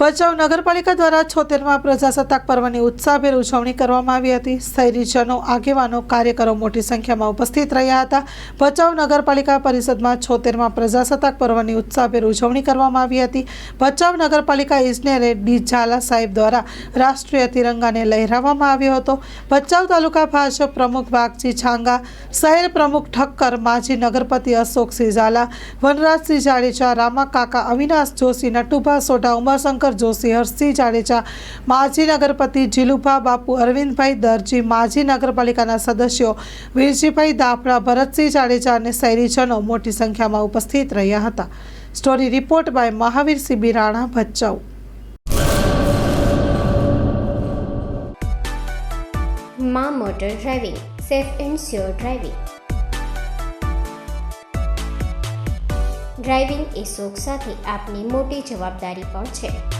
ભચાઉ નગરપાલિકા દ્વારા છોતેરમાં પ્રજાસત્તાક પર્વની ઉત્સાહભેર ઉજવણી કરવામાં આવી હતી. શહેરીજનો, આગેવાનો, કાર્યકરો મોટી સંખ્યામાં ઉપસ્થિત રહ્યા હતા. ભચાઉ નગરપાલિકા પરિષદમાં છોતેરમાં પ્રજાસત્તાક પર્વની ઉત્સાહભેર ઉજવણી કરવામાં આવી હતી. ભચાઉ નગરપાલિકા ઇજનેરે ડી. ઝાલા સાહેબ દ્વારા રાષ્ટ્રીય તિરંગાને લહેરાવવામાં આવ્યો હતો. ભચાઉ તાલુકા ભાજપ પ્રમુખ બાગજી છાંગા, શહેર પ્રમુખ ઠક્કર, માજી નગરપતિ અશોકસિંહ ઝાલા, વનરાજસિંહ જાડેજા રામા કાકા અવિનાશ જોશી, નટુભા સોઢા, ઉમાશંકર જોશી હર્ષસિંહ જાડેજા, માજી નગરપતિ જીલુભા બાપુ અરવિંદભાઈ દરજી, માજી નગરપાલિકાના સદસ્યો વીરજીભાઈ દાફડા, ભરતસિંહ જાડેજા અને શહેરીજનો મોટી સંખ્યામાં ઉપસ્થિત રહ્યા હતા. Story report by Mahavir Sibi Rana, Bhachau. મા motor driving, safe and sure driving. Driving એ શોખ સાથે આપની મોટી જવાબદારી પણ છે.